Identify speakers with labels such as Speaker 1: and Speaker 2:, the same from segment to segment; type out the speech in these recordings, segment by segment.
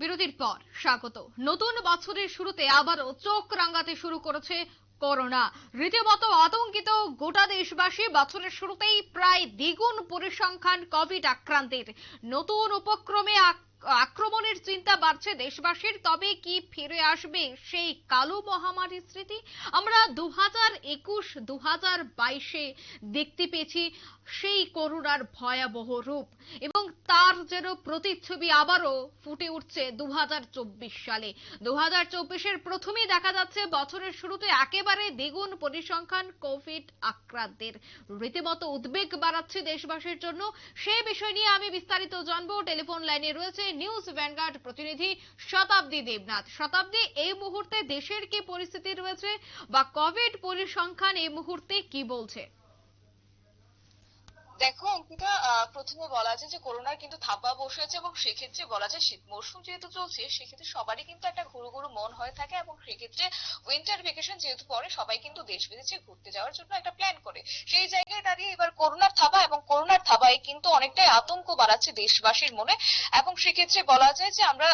Speaker 1: বিরতির পর স্বাগত। নতুন বছরের শুরুতে আবারও চোখ রাঙাতে শুরু করেছে করোনা। রীতিমতো আতঙ্কিত গোটা দেশবাসী বছরের শুরুতেই প্রায় দ্বিগুণ পরিসংখ্যান কোভিড আক্রান্তের। নতুন উপক্রমে আক্রমণের চিন্তা বাড়ছে দেশবাসীর, তবে কি ফিরে আসবে সেই কালো মহামারীর স্মৃতি? আমরা দু হাজার একুশ দু হাজার বাইশে দেখতে পেয়েছি সেই করোনার ভয়াবহ রূপ এবং তার যেন প্রতিচ্ছবি আবারও ফুটে উঠছে দু হাজার চব্বিশ সালে। দু হাজার চব্বিশের প্রথমেই দেখা যাচ্ছে বছরের শুরুতে একেবারে দ্বিগুণ পরিসংখ্যান কোভিড আক্রান্তের। রীতিমতো উদ্বেগ বাড়াচ্ছে দেশবাসীর জন্য। সে বিষয় নিয়ে আমি বিস্তারিত জানব। টেলিফোন লাইনে রয়েছে নিউজ ভ্যানগার্ড প্রতিনিধি শতাব্দী দেবনাথ। শতাব্দী, এই মুহূর্তে দেশের কি পরিস্থিতি রয়েছে বা কোভিড পরিসংখ্যান এই মুহূর্তে কি বলছে?
Speaker 2: দেখো, অঙ্কিতা প্রথমে বলা যায় যে করোনার কিন্তু থাপা বসেছে এবং সেক্ষেত্রে বলা যায় শীত মরশুম যেহেতু চলছে, সেক্ষেত্রে সবারই কিন্তু একটা ঘুরু ঘুরু মন হয়ে থাকে এবং সেক্ষেত্রে উইন্টার ভেকেশন যেহেতু পরে, সবাই কিন্তু দেশ বিদেশে ঘুরতে যাওয়ার জন্য একটা প্ল্যান করে। সেই জায়গায় দাঁড়িয়ে এবার করোনার থাবা এবং করোনার থাবায় কিন্তু অনেকটাই আতঙ্ক বাড়াচ্ছে দেশবাসীর মনে এবং সেক্ষেত্রে বলা যায় যে আমরা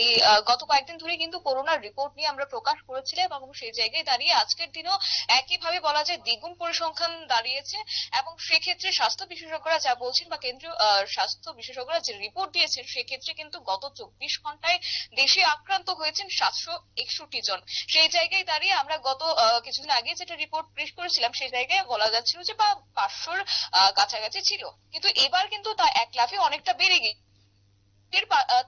Speaker 2: এই গত কয়েকদিন ধরে কিন্তু করোনার রিপোর্ট নিয়ে আমরা প্রকাশ করেছিলাম এবং সেই জায়গায় দাঁড়িয়ে আজকের দিনও একইভাবে বলা যায় দ্বিগুণ পরিসংখ্যান দাঁড়িয়েছে এবং সেক্ষেত্রে স্বাস্থ্য বিশেষজ্ঞরা যা বলছেন বা কেন্দ্রীয় স্বাস্থ্য বিশেষজ্ঞরা যে রিপোর্ট দিয়েছেন সেক্ষেত্রে কিন্তু গত চব্বিশ ঘন্টায় দেশে আক্রান্ত হয়েছেন সাতশো একষট্টি জন। সেই জায়গায় দাঁড়িয়ে আমরা গত কিছুদিন আগে যেটা রিপোর্ট পেশ করেছিলাম সেই জায়গায় বলা যাচ্ছিল যে বা পাঁচশোর কাছাকাছি ছিল। কিন্তু এবার কিন্তু তা এক লাফে অনেকটা বেড়ে গিয়ে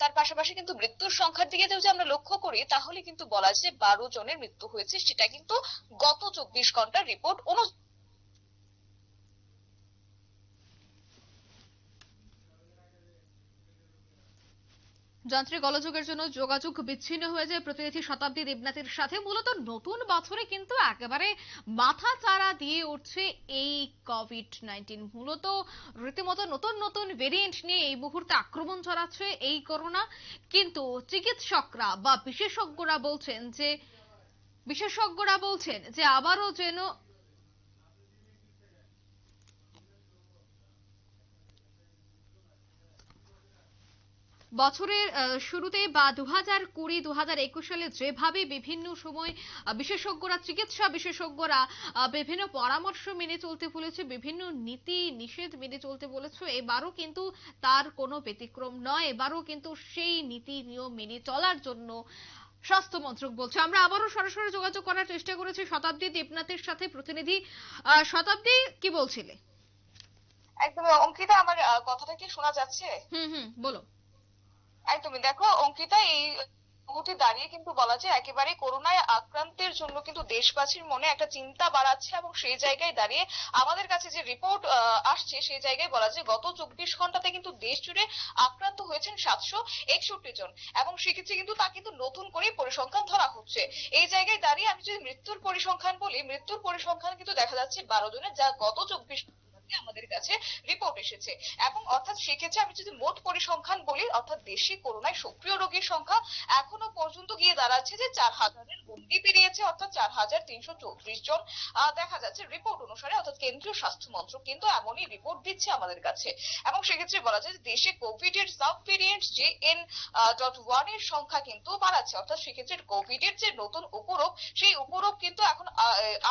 Speaker 2: তার পাশাপাশি কিন্তু মৃত্যুর সংখ্যার দিকে যদি আমরা লক্ষ্য করি, তাহলে কিন্তু বলা যায় বারো জনের মৃত্যু হয়েছে। সেটা কিন্তু গত চব্বিশ ঘণ্টার রিপোর্ট অনুযায়ী
Speaker 1: যান্ত্রিক গোলযোগের জন্য যোগাযোগ বিচ্ছিন্ন হয়ে যায় প্রতিনিধি শতাব্দী দেবনাথের সাথে। মূলত নতুন বছরে কিন্তু একেবারে মাথা চারা দিয়ে উঠছে এই কোভিড নাইন্টিন মূলত রীতিমতো নতুন নতুন ভেরিয়েন্ট নিয়ে এই মুহূর্তে আক্রমণ ছড়াচ্ছে এই করোনা। কিন্তু চিকিৎসকরা বা বিশেষজ্ঞরা বলছেন যে, বিশেষজ্ঞরা বলছেন যে আবারও যেন বছরের শুরুতে বা দু হাজার কুড়ি দু হাজার একুশ সালে যেভাবে বিভিন্ন সময় বিশেষজ্ঞরা চিকিৎসা বিশেষজ্ঞরা বিভিন্ন পরামর্শ মেনে চলতে বলেছে বিভিন্ন নীতি নিষেধ মেনে চলতে বলেছে এবারও কিন্তু তার কোনো ব্যতিক্রম নয়। এবারও কিন্তু সেই নীতি নিয়ম মেনে চলার জন্য স্বাস্থ্য মন্ত্রক বলছে। আমরা আবারও সরাসরি যোগাযোগ করার চেষ্টা করেছি শতাব্দী দেবনাথের সাথে প্রতিনিধি আহ, শতাব্দী কি বলছিলে?
Speaker 2: একদম অঙ্কিতা আমার কথাটা কি শোনা যাচ্ছে?
Speaker 1: হুম হুম বলো।
Speaker 2: একদমই। দেখো, অঙ্কিতা, এই মুহূর্তে দাঁড়িয়ে কিন্তু বলা যায় একেবারে করোনায় আক্রান্তের জন্য কিন্তু দেশবাসীর মনে একটা চিন্তা বাড়াচ্ছে এবং সেই জায়গায় দাঁড়িয়ে আমাদের কাছে যে রিপোর্ট আসছে সেই জায়গায় বলা যায় গত চব্বিশ ঘন্টাতে কিন্তু দেশ জুড়ে আক্রান্ত হয়েছেন সাতশো একষট্টি জন এবং সেক্ষেত্রে কিন্তু তা কিন্তু নতুন করে পরিসংখ্যান ধরা হচ্ছে। এই জায়গায় দাঁড়িয়ে আমি যদি মৃত্যুর পরিসংখ্যান বলি, মৃত্যুর পরিসংখ্যান কিন্তু দেখা যাচ্ছে বারো জনের, যা গত চব্বিশ আমাদের কাছে রিপোর্ট এসেছে। এবং অর্থাৎ সেক্ষেত্রে আমি যদি মোট পরিসংখ্যান বলি, অর্থাৎ দেশে করোনায় সক্রিয় রোগীর সংখ্যা এখনও পর্যন্ত গিয়ে দাঁড়াচ্ছে যে চার হাজারের গন্ডি পেরিয়েছে, অর্থাৎ চার হাজার তিনশো চৌত্রিশ জন দেখা যাচ্ছে রিপোর্ট অনুসারে, অর্থাৎ কেন্দ্রীয় স্বাস্থ্য মন্ত্রক কিন্তু এমনই রিপোর্ট দিচ্ছে আমাদের কাছে। এবং সেক্ষেত্রে বলা যায় যে দেশে কোভিড এর sub variant J N dot ওয়ানের সংখ্যা কিন্তু বাড়াচ্ছে। অর্থাৎ সেক্ষেত্রে কোভিড এর যে নতুন উপরোগ সেই উপরোগ কিন্তু এখন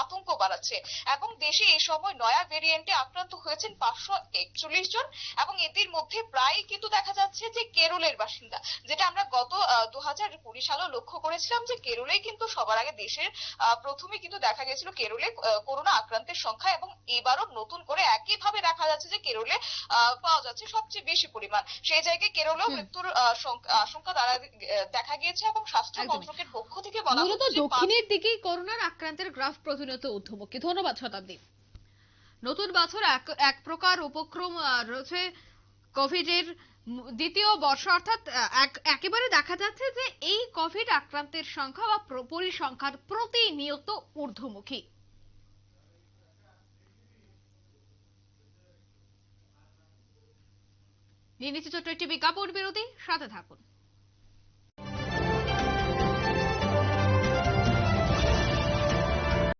Speaker 2: আতঙ্ক বাড়াচ্ছে। এবং দেশে এই সময় নয়া ভেরিয়েন্টে আক্রান্ত হয়েছেন পাঁচশো একচল্লিশ জন এবং এদের মধ্যে প্রায় কিন্তু দেখা যাচ্ছে যে কেরলের বাসিন্দা যেটা আমরা গত দু হাজার কুড়ি সালেও লক্ষ্য করেছিলাম যে কেরলে কিন্তু সবার আগে দেশের আহ, প্রথমে কিন্তু দেখা গেছিল কেরলে করোনা আক্রান্তের সংখ্যা এবং এবারও নতুন করে একইভাবে দেখা যাচ্ছে যে কেরলে পাওয়া যাচ্ছে সবচেয়ে বেশি পরিমাণ। সেই জায়গায় কেরলেও মৃত্যুর আশঙ্কা দ্বারা দেখা গিয়েছে এবং স্বাস্থ্য। মন্ত্রকের পক্ষ থেকে বলা হচ্ছে
Speaker 1: দক্ষিণের দিকেই করোনার আক্রান্তের গ্রাফ প্রতিনিয়ত ঊর্ধ্বমুখী। ধন্যবাদ শতাব্দী। নতুন বছর এক এক প্রকার উপক্রম রয়েছে কোভিডের দ্বিতীয় বর্ষ। অর্থাৎ একেবারে দেখা যাচ্ছে যে এই কোভিড আক্রান্তের সংখ্যা বা প্র- পরিসংখ্যান প্রতিনিয়ত ঊর্ধ্বমুখী। নিয়ে নিচ্ছে ছোট্ট একটি বিজ্ঞাপন বিরতি, সাথে থাকুন।